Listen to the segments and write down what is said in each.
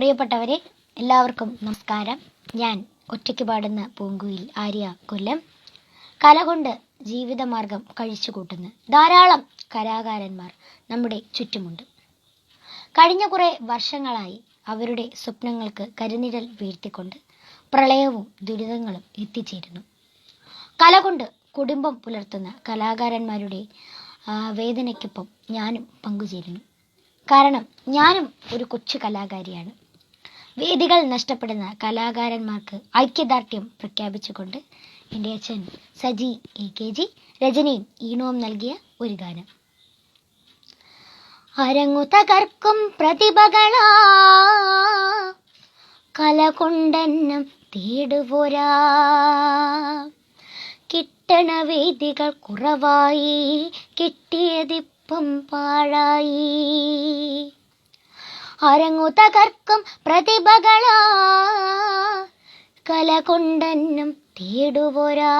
പ്രിയപ്പെട്ടവരെ എല്ലാവർക്കും നമസ്കാരം. ഞാൻ ഒറ്റയ്ക്ക് പാടുന്ന പൂങ്കുയിൽ ആര്യ കൊല്ലം. കല കൊണ്ട് ജീവിതമാർഗം കഴിച്ചു കൂട്ടുന്ന ധാരാളം കലാകാരന്മാർ നമ്മുടെ ചുറ്റുമുണ്ട്. കഴിഞ്ഞ കുറെ വർഷങ്ങളായി അവരുടെ സ്വപ്നങ്ങൾക്ക് കരുനിഴൽ വീഴ്ത്തിക്കൊണ്ട് പ്രളയവും ദുരിതങ്ങളും എത്തിച്ചേരുന്നു. കല കൊണ്ട് കുടുംബം പുലർത്തുന്ന കലാകാരന്മാരുടെ വേദനയ്ക്കൊപ്പം ഞാനും പങ്കുചേരുന്നു. കാരണം ഞാനും ഒരു കൊച്ചു കലാകാരിയാണ്. വേദികൾ നഷ്ടപ്പെടുന്ന കലാകാരന്മാർക്ക് ഐക്യദാർഢ്യം പ്രഖ്യാപിച്ചുകൊണ്ട് എന്റെ അച്ഛൻ സജി എ കെ ജി രചനയും ഈണവും നൽകിയ ഒരു ഗാനം. അരങ്ങു തകർക്കും പ്രതിഭകളാ കല കൊണ്ടെന്നും തേടുപോരാ കിട്ടണ വേദികൾ കുറവായി കിട്ടിയതിപ്പം പാഴായി. അരങ്ങു തകർക്കും പ്രതിഭകളാ. കല കൊണ്ടെന്നും തേടുവരാ.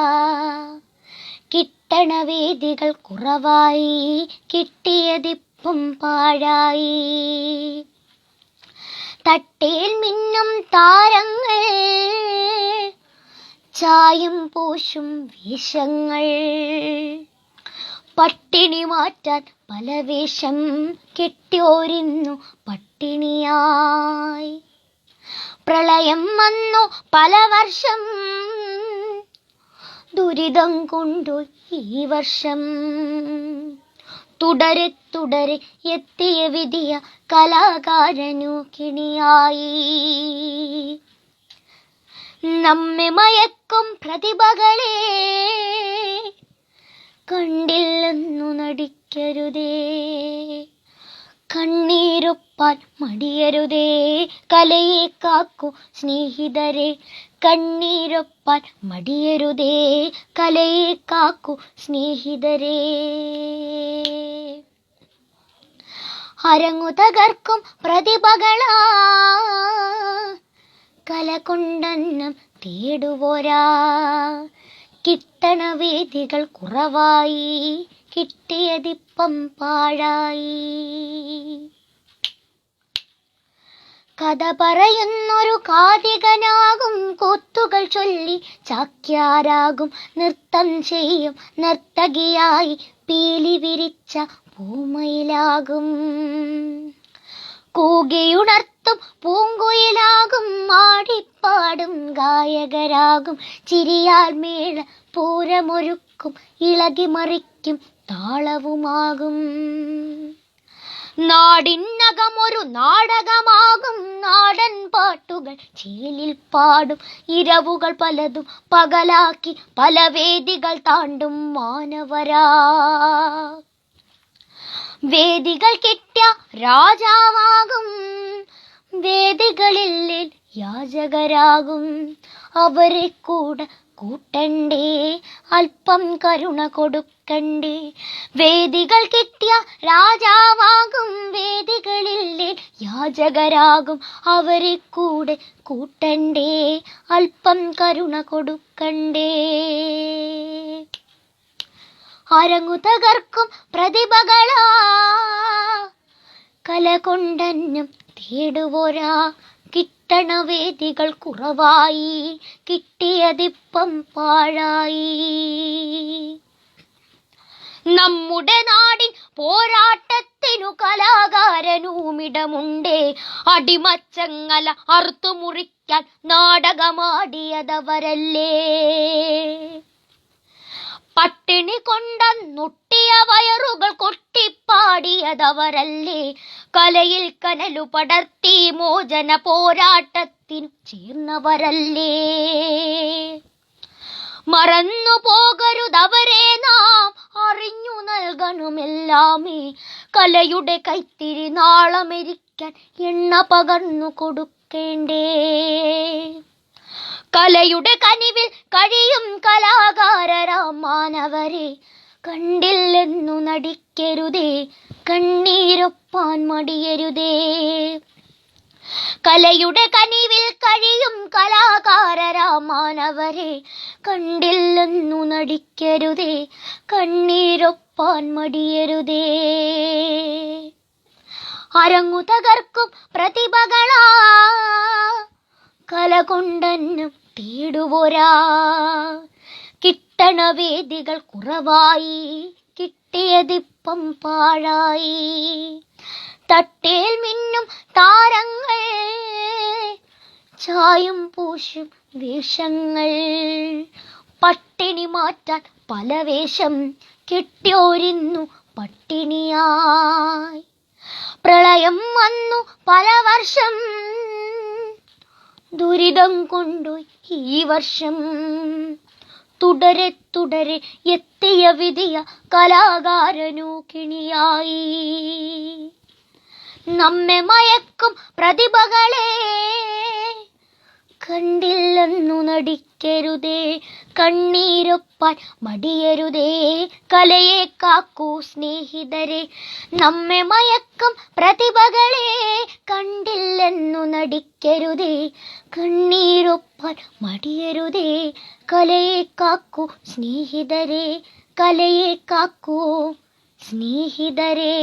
കിട്ടണ വേദികൾ കുറവായി കിട്ടിയതിപ്പം പാഴായി. തട്ടേൽ മിന്നും താരങ്ങൾ ചായും പൂശും വേഷങ്ങൾ. പട്ടിണി മാറ്റാൻ പല വേഷം കെട്ടിയോരിന്നു പട്ടിണിയായി. പ്രളയം വന്നു പല വർഷം ദുരിതം കൊണ്ടു ഈ വർഷം. തുടരെ തുടരെ എത്തിയ വിധിയ കലാകാരനു കിണിയായി. നമ്മെ മയക്കും പ്രതിഭകളെ കണ്ടില്ലെന്നു നടിക്കരുതേ. കണ്ണീരൊപ്പാൻ മടിയരുതേ. കലയെ കാക്കൂ സ്നേഹിതരെ. കണ്ണീരൊപ്പാൻ മടിയരുതേ. കലയെ കാക്കൂ സ്നേഹിതരെ. അരങ്ങു തകർക്കും പ്രതിഭകളാ. കല കൊണ്ടെന്നും തേടുപോരാ കിട്ടണ വേദികൾ കുറവായി കിട്ടിയതിപ്പം പാഴായി. കഥ പറയുന്നൊരു കാതികനാകും കൂത്തുകൾ ചൊല്ലി ചാക്യാരാകും നൃത്തം ചെയ്യും നർത്തകിയായി പീലി വിരിച്ച പൂമയിലാകും. കൂകിയുണർത്തും പൂങ്കുയിലാകും മാടിപ്പാടും ഗായകരാകും. ചിരിയാൽ മേള പൂരമൊരുക്കും ഇളകി മറിക്കും താളവുമാകും. നാടിനകമൊരു നാടകമാകും നാടൻ പാട്ടുകൾ ചീലിൽ പാടും ഇരവുകൾ പലതും പകലാക്കി പല വേദികൾ താണ്ടും മാനവരാ. വേദികൾ കെട്ടിയ രാജാവാകും വേദികളിൽ യാചകരാകും. അവരെ കൂടെ കൂട്ടണ്ടേ. അല്പം കരുണ കൊടുക്കണ്ടേ. വേദികൾ കിട്ടിയ രാജാവാകും. വേദികളിൽ യാചകരാകും. അവരെ കൂടെ കൂട്ടണ്ടേ. അല്പം കരുണ കൊടുക്കണ്ടേ. അരങ്ങു തകർക്കും പ്രതിഭകളാ. കൊണ്ടന്നം തേടുവോരാ. കിട്ടണ വേദികൾ കുറവായി. കിട്ടിയതിപ്പം പാഴായി. നമ്മുടെ നാടിൻ പോരാട്ടത്തിനു കലാകാരനുമിടമുണ്ടേ. അടിമച്ചങ്ങല അറുത്തു മുറിക്കാൻ നാടകമാടിയതവരല്ലേ. പട്ടിണി കൊണ്ടന്നുട്ടിയ വയറുകൾ കൊട്ടിപ്പാടിയതവരല്ലേ? കലയിൽ കനലു പടർത്തി മോചന പോരാട്ടത്തിനു ചേർന്നവരല്ലേ? മറന്നു പോകരുതവരെ നാം അറിഞ്ഞു നൽകണമെല്ലാമേ. കലയുടെ കൈത്തിരി നാളമരിക്കാൻ എണ്ണ പകർന്നു കൊടുക്കേണ്ടേ. കലയുടെ കനിവിൽ കഴിയും കലാകാരരാം മാനവരെ. കണ്ടില്ലെന്നു നടിക്കരുതേ കണ്ണീരൊപ്പാൻ മടിയരുതേ. കലയുടെ കനിവിൽ കഴിയും കലാകാരരാമാനവരെ കണ്ടില്ലെന്നു നടിക്കരുതേ കണ്ണീരൊപ്പാൻ മടിയരുതേ. അരങ്ങു തകർക്കും പ്രതിഭകളാ കല കൊണ്ടെന്നും തേടുവോരാ. കിട്ടണ വേദികൾ കുറവായി കിട്ടിയതിപ്പം പാഴായി. തട്ടേൽ മിന്നും താരങ്ങൾ ചായും പൂശും വേഷങ്ങൾ. പട്ടിണി മാറ്റാൻ പല വേഷം കിട്ടിയോരിന്നു പട്ടിണിയായി. പ്രളയം വന്നു പല വർഷം ദുരിതം കൊണ്ടു ഈ വർഷം. തുടരെ തുടരെ എത്തിയ വിധിയ കലാകാരനു കിണിയായി. നമ്മെ മയക്കും പ്രതിഭകളെ കണ്ടില്ലെന്നു നടിക്കരുതേ കണ്ണീരൊപ്പാൻ മടിയരുതേ. കലയെ കാക്കൂ സ്നേഹിതരെ നമ്മെ മയക്കും പ്രതിഭകളെ. കണ്ടില്ലെന്നു നടിക്കരുതേ കണ്ണീരൊപ്പാൻ മടിയരുതേ. കലയെ കാക്കൂ സ്നേഹിതരെ കലയെ കാക്കൂ സ്നേഹിതരേ.